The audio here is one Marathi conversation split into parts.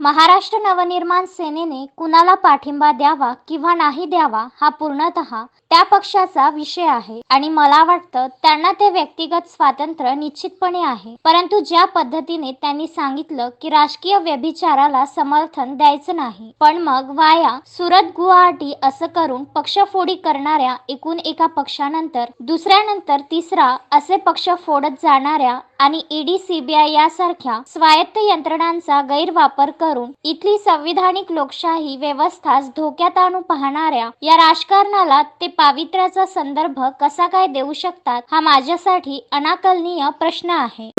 महाराष्ट्र नवनिर्माण सेनेने कुणाला पाठिंबा द्यावा किंवा नाही द्यावा हा पूर्णतः त्या पक्षाचा विषय आहे आणि मला वाटतं त्यांना ते व्यक्तिगत स्वातंत्र्य निश्चितपणे आहे. परंतु ज्या पद्धतीने त्यांनी सांगितलं की राजकीय व्यभिचाराला समर्थन द्यायचं नाही पण मग वाया सुरत गुवाहाटी असं करून पक्षफोडी करणाऱ्या एकूण एका पक्षानंतर दुसऱ्यानंतर तिसरा असे पक्ष फोडत जाणाऱ्या आणि ईडी सीबीआय यासारख्या स्वायत्त यंत्रणांचा गैरवापर करून इथली संविधानिक लोकशाही व्यवस्थाच धोक्यात आणू पाहणाऱ्या या राजकारणाला ते पावित्र्याचा संदर्भ कसा काय देऊ शकतात हा माझ्यासाठी अनाकलनीय प्रश्न आहे.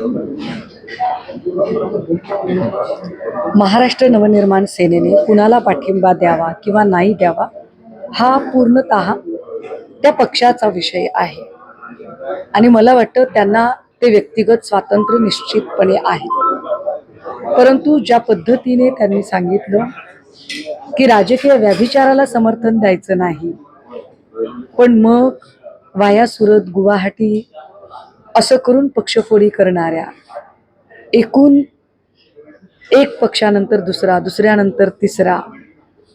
महाराष्ट्र नवनिर्माण सेनेने कुणाला पाठिंबा द्यावा किंवा नाही द्यावा हा पूर्णत त्या पक्षाचा विषय आहे. आणि मला वाटतं त्यांना ते व्यक्तिगत स्वातंत्र्य निश्चितपणे आहे. परंतु ज्या पद्धतीने त्यांनी सांगितलं की राजकीय व्याभिचाराला समर्थन द्यायचं नाही पण मग वाया सुरत गुवाहाटी असं करून पक्षफोडी करणाऱ्या एकूण एक पक्षानंतर दुसरा दुसऱ्यानंतर तिसरा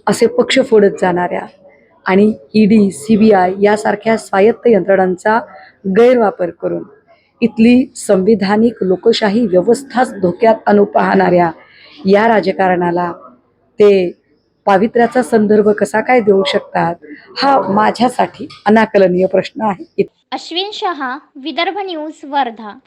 असे पक्ष फोडत जाणाऱ्या आणि ईडी सी बी आय यासारख्या स्वायत्त यंत्रणांचा गैरवापर करून इथली संविधानिक लोकशाही व्यवस्थाच धोक्यात आणू पाहणाऱ्या या राजकारणाला ते पावित्र्याचा संदर्भ कसा काय देऊ शकतात हा माझ्यासाठी अनाकलनीय प्रश्न आहे. अश्विन शहा विदर्भ न्यूज वर्धा.